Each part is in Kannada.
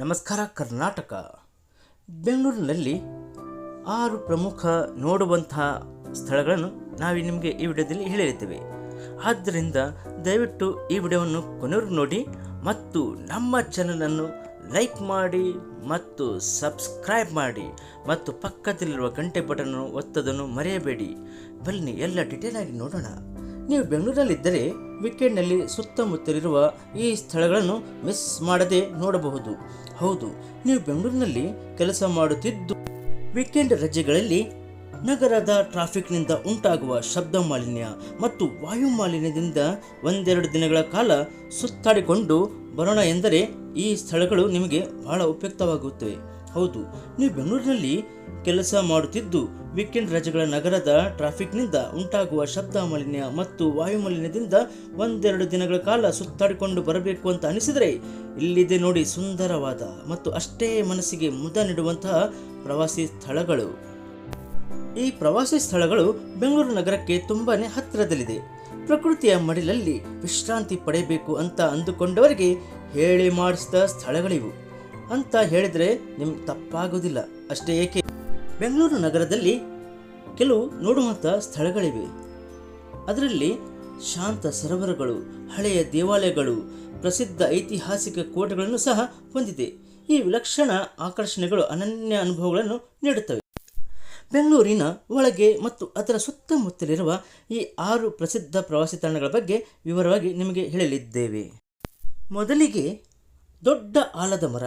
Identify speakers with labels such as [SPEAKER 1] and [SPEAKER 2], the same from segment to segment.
[SPEAKER 1] ನಮಸ್ಕಾರ ಕರ್ನಾಟಕ. ಬೆಂಗಳೂರಿನಲ್ಲಿ ಆರು ಪ್ರಮುಖ ನೋಡುವಂತಹ ಸ್ಥಳಗಳನ್ನು ನಾವು ನಿಮಗೆ ಈ ವಿಡಿಯೋದಲ್ಲಿ ಹೇಳಿರುತ್ತೇವೆ ಆದ್ದರಿಂದ ದಯವಿಟ್ಟು ಈ ವಿಡಿಯೋವನ್ನು ಕೊನೆವರೆಗೂ ನೋಡಿ ಮತ್ತು ನಮ್ಮ ಚಾನಲನ್ನು ಲೈಕ್ ಮಾಡಿ ಮತ್ತು ಸಬ್ಸ್ಕ್ರೈಬ್ ಮಾಡಿ ಮತ್ತು ಪಕ್ಕದಲ್ಲಿರುವ ಗಂಟೆ ಬಟನ್ ಒತ್ತದನ್ನು ಮರೆಯಬೇಡಿ. ಬನ್ನಿ ಎಲ್ಲ ಡಿಟೇಲ್ ಆಗಿ ನೋಡೋಣ. ನೀವು ಬೆಂಗಳೂರಲ್ಲಿದ್ದರೆ ವೀಕೆಂಡ್ನಲ್ಲಿ ಸುತ್ತಮುತ್ತಲಿರುವ ಈ ಸ್ಥಳಗಳನ್ನು ಮಿಸ್ ಮಾಡದೆ ನೋಡಬಹುದು. ಹೌದು, ನೀವು ಬೆಂಗಳೂರಿನಲ್ಲಿ ಕೆಲಸ ಮಾಡುತ್ತಿದ್ದು ವೀಕೆಂಡ್ ರಜೆಗಳಲ್ಲಿ ನಗರದ ಟ್ರಾಫಿಕ್ನಿಂದ ಉಂಟಾಗುವ ಶಬ್ದ ಮಾಲಿನ್ಯ ಮತ್ತು ವಾಯು ಮಾಲಿನ್ಯದಿಂದ ಒಂದೆರಡು ದಿನಗಳ ಕಾಲ ಸುತ್ತಾಡಿಕೊಂಡು ಬರೋಣ ಎಂದರೆ ಈ ಸ್ಥಳಗಳು ನಿಮಗೆ ಬಹಳ ಉಪಯುಕ್ತವಾಗುತ್ತವೆ. ಹೌದು, ನೀವು ಬೆಂಗಳೂರಿನಲ್ಲಿ ಕೆಲಸ ಮಾಡುತ್ತಿದ್ದು, ವೀಕೆಂಡ್ ರಜೆಗಳ ನಗರದ ಟ್ರಾಫಿಕ್ನಿಂದ ಉಂಟಾಗುವ ಶಬ್ದ ಮಾಲಿನ್ಯ ಮತ್ತು ವಾಯು ಮಾಲಿನ್ಯದಿಂದ ಒಂದೆರಡು ದಿನಗಳ ಕಾಲ ಸುತ್ತಾಡಿಕೊಂಡು ಬರಬೇಕು ಅಂತ ಅನಿಸಿದರೆ ಇಲ್ಲಿದೆ ನೋಡಿ ಸುಂದರವಾದ ಮತ್ತು ಅಷ್ಟೇ ಮನಸ್ಸಿಗೆ ಮುದ ನೀಡುವಂತಹ ಪ್ರವಾಸಿ ಸ್ಥಳಗಳು. ಈ ಪ್ರವಾಸಿ ಸ್ಥಳಗಳು ಬೆಂಗಳೂರು ನಗರಕ್ಕೆ ತುಂಬಾ ಹತ್ತಿರದಲ್ಲಿದೆ. ಪ್ರಕೃತಿಯ ಮಡಿಲಲ್ಲಿ ವಿಶ್ರಾಂತಿ ಪಡೆಯಬೇಕು ಅಂತ ಅಂದುಕೊಂಡವರಿಗೆ ಹೇಳಿ ಮಾಡಿಸಿದ ಸ್ಥಳಗಳಿವು. ಅಂತ ಹೇಳಿದರೆ ನಿಮ್ಗೆ ತಪ್ಪಾಗೋದಿಲ್ಲ. ಅಷ್ಟೇ ಏಕೆ? ಬೆಂಗಳೂರು ನಗರದಲ್ಲಿ ಕೆಲವು ನೋಡುವಂಥ ಸ್ಥಳಗಳಿವೆ. ಅದರಲ್ಲಿ ಶಾಂತ ಸರೋವರಗಳು, ಹಳೆಯ ದೇವಾಲಯಗಳು, ಪ್ರಸಿದ್ಧ ಐತಿಹಾಸಿಕ ಕೋಟೆಗಳನ್ನು ಸಹ ಹೊಂದಿದೆ. ಈ ವಿಲಕ್ಷಣ ಆಕರ್ಷಣೆಗಳು ಅನನ್ಯ ಅನುಭವಗಳನ್ನು ನೀಡುತ್ತವೆ. ಬೆಂಗಳೂರಿನ ಒಳಗೆ ಮತ್ತು ಅದರ ಸುತ್ತಮುತ್ತಲಿರುವ ಈ ಆರು ಪ್ರಸಿದ್ಧ ಪ್ರವಾಸಿ ತಾಣಗಳ ಬಗ್ಗೆ ವಿವರವಾಗಿ ನಿಮಗೆ ಹೇಳಲಿದ್ದೇವೆ. ಮೊದಲಿಗೆ ದೊಡ್ಡ ಆಲದ ಮರ.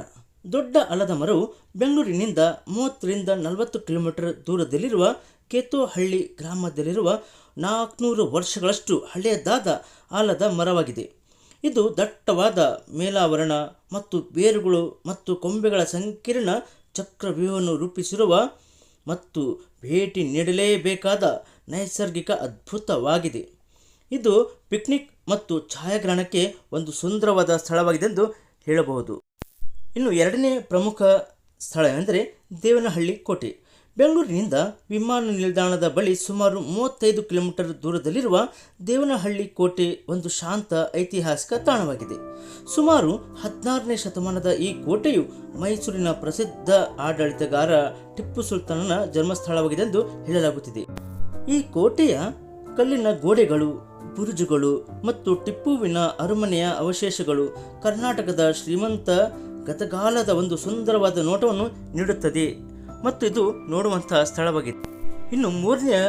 [SPEAKER 1] ದೊಡ್ಡ ಅಲದ ಮರವು ಬೆಂಗಳೂರಿನಿಂದ ಮೂವತ್ತರಿಂದ ನಲವತ್ತು ಕಿಲೋಮೀಟರ್ ದೂರದಲ್ಲಿರುವ ಕೇತೋಹಳ್ಳಿ ಗ್ರಾಮದಲ್ಲಿರುವ ನಾಲ್ಕುನೂರು ವರ್ಷಗಳಷ್ಟು ಹಳೆಯದಾದ ಆಲದ ಮರವಾಗಿದೆ. ಇದು ದಟ್ಟವಾದ ಮೇಲಾವರಣ ಮತ್ತು ಬೇರುಗಳು ಮತ್ತು ಕೊಂಬೆಗಳ ಸಂಕೀರ್ಣ ಚಕ್ರವ್ಯೂಹವನ್ನು ರೂಪಿಸಿರುವ ಮತ್ತು ಭೇಟಿ ನೀಡಲೇಬೇಕಾದ ನೈಸರ್ಗಿಕ ಅದ್ಭುತವಾಗಿದೆ. ಇದು ಪಿಕ್ನಿಕ್ ಮತ್ತು ಛಾಯಾಗ್ರಹಣಕ್ಕೆ ಒಂದು ಸುಂದರವಾದ ಸ್ಥಳವಾಗಿದೆ ಎಂದು ಹೇಳಬಹುದು. ಇನ್ನು ಎರಡನೇ ಪ್ರಮುಖ ಸ್ಥಳವೆಂದರೆ ದೇವನಹಳ್ಳಿ ಕೋಟೆ. ಬೆಂಗಳೂರಿನಿಂದ ವಿಮಾನ ನಿಲ್ದಾಣದ ಬಳಿ ಸುಮಾರು ಮೂವತ್ತೈದು ಕಿಲೋಮೀಟರ್ ದೂರದಲ್ಲಿರುವ ದೇವನಹಳ್ಳಿ ಕೋಟೆ ಒಂದು ಶಾಂತ ಐತಿಹಾಸಿಕ ತಾಣವಾಗಿದೆ. ಸುಮಾರು ಹದಿನಾರನೇ ಶತಮಾನದ ಈ ಕೋಟೆಯು ಮೈಸೂರಿನ ಪ್ರಸಿದ್ಧ ಆಡಳಿತಗಾರ ಟಿಪ್ಪು ಸುಲ್ತಾನನ ಜನ್ಮಸ್ಥಳವಾಗಿದೆ ಎಂದು ಹೇಳಲಾಗುತ್ತಿದೆ. ಈ ಕೋಟೆಯ ಕಲ್ಲಿನ ಗೋಡೆಗಳು, ಬುರುಜುಗಳು ಮತ್ತು ಟಿಪ್ಪುವಿನ ಅರಮನೆಯ ಅವಶೇಷಗಳು ಕರ್ನಾಟಕದ ಶ್ರೀಮಂತ ಗತಕಾಲದ ಒಂದು ಸುಂದರವಾದ ನೋಟವನ್ನು ನೀಡುತ್ತದೆ. ಮತ್ತು ಇದು ನೋಡುವಂತಹ ಸ್ಥಳವಾಗಿದೆ. ಇನ್ನು ಮೂರನೆಯ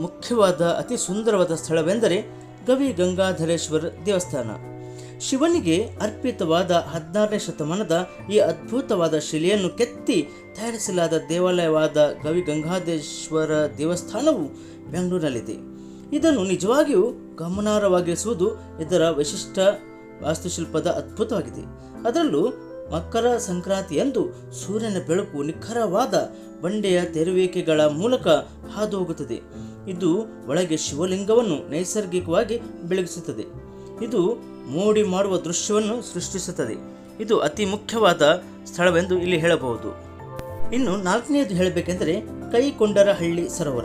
[SPEAKER 1] ಮುಖ್ಯವಾದ ಅತಿ ಸುಂದರವಾದ ಸ್ಥಳವೆಂದರೆ ಗವಿ ಗಂಗಾಧರೇಶ್ವರ ದೇವಸ್ಥಾನ. ಶಿವನಿಗೆ ಅರ್ಪಿತವಾದ ಹದಿನಾರನೇ ಶತಮಾನದ ಈ ಅದ್ಭುತವಾದ ಶಿಲೆಯನ್ನು ಕೆತ್ತಿ ತಯಾರಿಸಲಾದ ದೇವಾಲಯವಾದ ಗವಿ ಗಂಗಾಧೇಶ್ವರ ದೇವಸ್ಥಾನವು ಬೆಂಗಳೂರಿನಲ್ಲಿದೆ. ಇದನ್ನು ನಿಜವಾಗಿಯೂ ಗಮನಾರ್ಹವಾಗಿಸುವುದು ಇದರ ವಿಶಿಷ್ಟ ವಾಸ್ತುಶಿಲ್ಪದ ಅದ್ಭುತವಾಗಿದೆ. ಅದರಲ್ಲೂ ಮಕರ ಸಂಕ್ರಾಂತಿಯಂದು ಸೂರ್ಯನ ಬೆಳಕು ನಿಖರವಾದ ಬಂಡೆಯ ತೆರುವಿಕೆಗಳ ಮೂಲಕ ಹಾದು ಹೋಗುತ್ತದೆ ಇದು ಒಳಗೆ ಶಿವಲಿಂಗವನ್ನು ನೈಸರ್ಗಿಕವಾಗಿ ಬೆಳಗಿಸುತ್ತದೆ. ಇದು ಮೋಡಿ ಮಾಡುವ ದೃಶ್ಯವನ್ನು ಸೃಷ್ಟಿಸುತ್ತದೆ. ಇದು ಅತಿ ಮುಖ್ಯವಾದ ಸ್ಥಳವೆಂದು ಇಲ್ಲಿ ಹೇಳಬಹುದು. ಇನ್ನು ನಾಲ್ಕನೆಯದು ಹೇಳಬೇಕೆಂದರೆ ಕೈಕೊಂಡರಹಳ್ಳಿ ಸರೋವರ.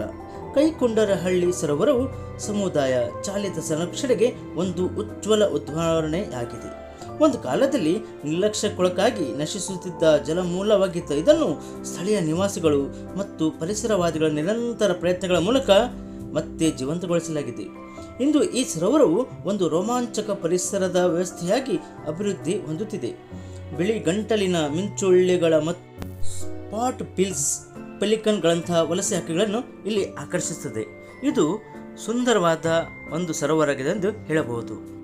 [SPEAKER 1] ಕೈಕೊಂಡರಹಳ್ಳಿ ಸರೋವರವು ಸಮುದಾಯ ಚಾಲಿತ ಸಂರಕ್ಷಣೆಗೆ ಒಂದು ಉಜ್ವಲ ಉದಾಹರಣೆಯಾಗಿದೆ ಒಂದು ಕಾಲದಲ್ಲಿ ನಿರ್ಲಕ್ಷ್ಯಕ್ಕೊಳಗಾಗಿ ನಶಿಸುತ್ತಿದ್ದ ಜಲಮೂಲವಾಗಿತ್ತು ಇದನ್ನು ಸ್ಥಳೀಯ ನಿವಾಸಿಗಳು ಮತ್ತು ಪರಿಸರವಾದಿಗಳ ನಿರಂತರ ಪ್ರಯತ್ನಗಳ ಮೂಲಕ ಮತ್ತೆ ಜೀವಂತಗೊಳಿಸಲಾಗಿದೆ. ಇಂದು ಈ ಸರೋವರವು ಒಂದು ರೋಮಾಂಚಕ ಪರಿಸರದ ವ್ಯವಸ್ಥೆಯಾಗಿ ಅಭಿವೃದ್ಧಿ ಹೊಂದುತ್ತಿದೆ. ಬಿಳಿ ಗಂಟಲಿನ ಮಿಂಚುಳ್ಳಿಗಳ ಮತ್ತು ಸ್ಪಾಟ್ ಪಿಲ್ಸ್ ಪೆಲಿಕನ್ಗಳಂತಹ ವಲಸೆ ಹಕ್ಕಿಗಳನ್ನು ಇಲ್ಲಿ ಆಕರ್ಷಿಸುತ್ತದೆ. ಇದು ಸುಂದರವಾದ ಒಂದು ಸರೋವರವಾಗಿದೆ ಎಂದು ಹೇಳಬಹುದು.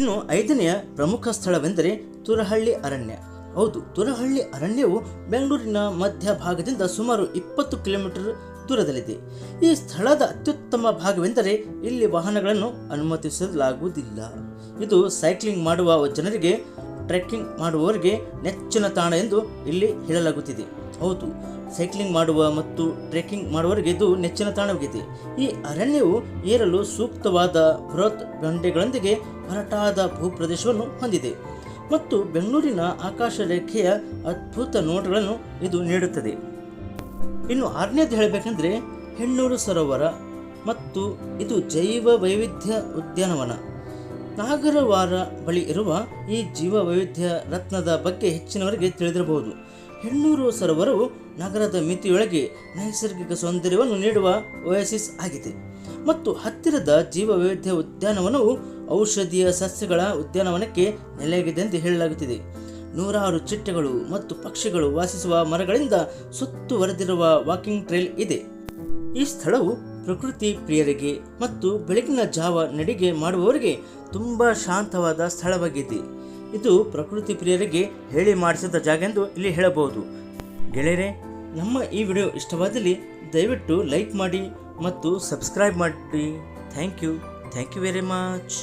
[SPEAKER 1] ಇನ್ನು ಐದನೆಯ ಪ್ರಮುಖ ಸ್ಥಳವೆಂದರೆ ತುರಹಳ್ಳಿ ಅರಣ್ಯ. ಹೌದು, ತುರಹಳ್ಳಿ ಅರಣ್ಯವು ಬೆಂಗಳೂರಿನ ಮಧ್ಯ ಭಾಗದಿಂದ ಸುಮಾರು ಇಪ್ಪತ್ತು ಕಿಲೋಮೀಟರ್ ದೂರದಲ್ಲಿದೆ. ಈ ಸ್ಥಳದ ಅತ್ಯುತ್ತಮ ಭಾಗವೆಂದರೆ ಇಲ್ಲಿ ವಾಹನಗಳನ್ನು ಅನುಮತಿಸಲಾಗುವುದಿಲ್ಲ. ಇದು ಸೈಕ್ಲಿಂಗ್ ಮಾಡುವ ಜನರಿಗೆ, ಟ್ರೆಕ್ಕಿಂಗ್ ಮಾಡುವವರಿಗೆ ನೆಚ್ಚಿನ ತಾಣ ಎಂದು ಇಲ್ಲಿ ಹೇಳಲಾಗುತ್ತಿದೆ. ಹೌದು ಸೈಕ್ಲಿಂಗ್ ಮಾಡುವ ಮತ್ತು ಟ್ರೆಕ್ಕಿಂಗ್ ಮಾಡುವವರಿಗೆ ಇದು ನೆಚ್ಚಿನ ತಾಣವಾಗಿದೆ. ಈ ಅರಣ್ಯವು ಏರಲು ಸೂಕ್ತವಾದ ಬೃಹತ್ ಬಂಡೆಗಳೊಂದಿಗೆ ಹೊರಟಾದ ಭೂಪ್ರದೇಶವನ್ನು ಹೊಂದಿದೆ ಮತ್ತು ಬೆಂಗಳೂರಿನ ಆಕಾಶ ರೇಖೆಯ ಅದ್ಭುತ ನೋಟಗಳನ್ನು ಇದು ನೀಡುತ್ತದೆ. ಇನ್ನು ಆರನೇದು ಹೇಳಬೇಕೆಂದರೆ, ಹೆಣ್ಣೂರು ಸರೋವರ ಮತ್ತು ಇದು ಜೈವ ವೈವಿಧ್ಯ ಉದ್ಯಾನವನ. ನಾಗರವಾರ ಬಳಿ ಇರುವ ಈ ಜೀವ ವೈವಿಧ್ಯ ರತ್ನದ ಬಗ್ಗೆ ಹೆಚ್ಚಿನವರಿಗೆ ತಿಳಿದಿರಬಹುದು. ಹೆಣ್ಣೂರು ಸರೋವರವು ನಗರದ ಮಿತಿಯೊಳಗೆ ನೈಸರ್ಗಿಕ ಸೌಂದರ್ಯವನ್ನು ನೀಡುವ ಓಯಸಿಸ್ ಆಗಿದೆ. ಮತ್ತು ಹತ್ತಿರದ ಜೀವ ವೈವಿಧ್ಯ ಉದ್ಯಾನವನವು ಔಷಧೀಯ ಸಸ್ಯಗಳ ಉದ್ಯಾನವನಕ್ಕೆ ನೆಲೆಯಾಗಿದೆ ಎಂದು ಹೇಳಲಾಗುತ್ತಿದೆ. ನೂರಾರು ಚಿಟ್ಟೆಗಳು ಮತ್ತು ಪಕ್ಷಿಗಳು ವಾಸಿಸುವ ಮರಗಳಿಂದ ಸುತ್ತುವರೆದಿರುವ ವಾಕಿಂಗ್ ಟ್ರೇಲ್ ಇದೆ. ಈ ಸ್ಥಳವು ಪ್ರಕೃತಿ ಪ್ರಿಯರಿಗೆ ಮತ್ತು ಬೆಳಗಿನ ಜಾವ ನಡಿಗೆ ಮಾಡುವವರಿಗೆ ತುಂಬ ಶಾಂತವಾದ ಸ್ಥಳವಾಗಿದೆ. ಇದು ಪ್ರಕೃತಿ ಪ್ರಿಯರಿಗೆ ಹೇಳಿ ಮಾಡಿಸಿದ ಜಾಗ ಎಂದು ಇಲ್ಲಿ ಹೇಳಬಹುದು. ಗೆಳೆಯರೆ, ನಮ್ಮ ಈ ವಿಡಿಯೋ ಇಷ್ಟವಾದಲ್ಲಿ ದಯವಿಟ್ಟು ಲೈಕ್ ಮಾಡಿ ಮತ್ತು ಸಬ್ಸ್ಕ್ರೈಬ್ ಮಾಡಿ. Thank you. Thank you very much.